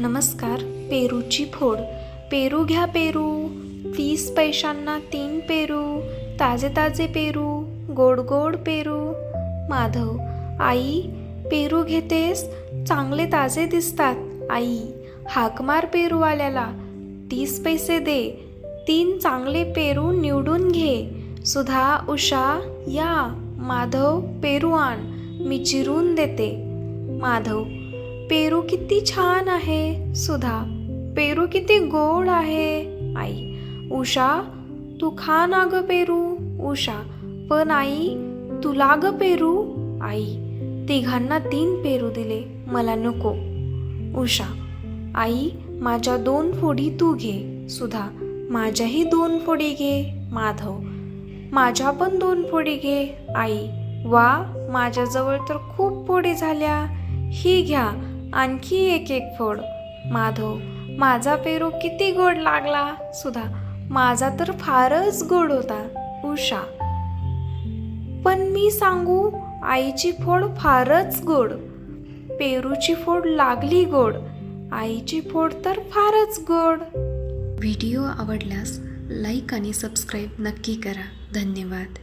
नमस्कार पेरूची फोड. पेरू घ्या पेरू. तीस पैशांना तीन पेरू. ताजे ताजे पेरू. गोड गोड पेरू. माधव आई पेरू घेतेस? चांगले ताजे दिसतात. आई हाकमार पेरूवाल्याला तीस पैसे दे. तीन चांगले पेरू निवडून घे. सुधा उषा या. माधव पेरू आण मी चिरून देते. माधव पेरू किती छान आहे. सुधा पेरू किती गोड आहे. आई उषा तू खा ना ग पेरू. उषा पण आई तुला ग पेरू. आई तिघांना तीन पेरू दिले. मला नको. उषा आई माझ्या दोन फोडी तू घे. सुधा माझ्याही दोन फोडी घे. माधव माझ्या पण दोन फोडी घे. आई वा माझ्याजवळ तर खूप फोडी झाल्या. ही घ्या. आणखी एक एक फोड. माधव माझा पेरू किती गोड लागला? सुधा माझा तर फारच गोड होता. उषा पण मी सांगू आईची फोड फारच गोड. पेरूची फोड लागली गोड. आईची फोड तर फारच गोड. व्हिडिओ आवडल्यास लाईक आणि सबस्क्राईब नक्की करा. धन्यवाद.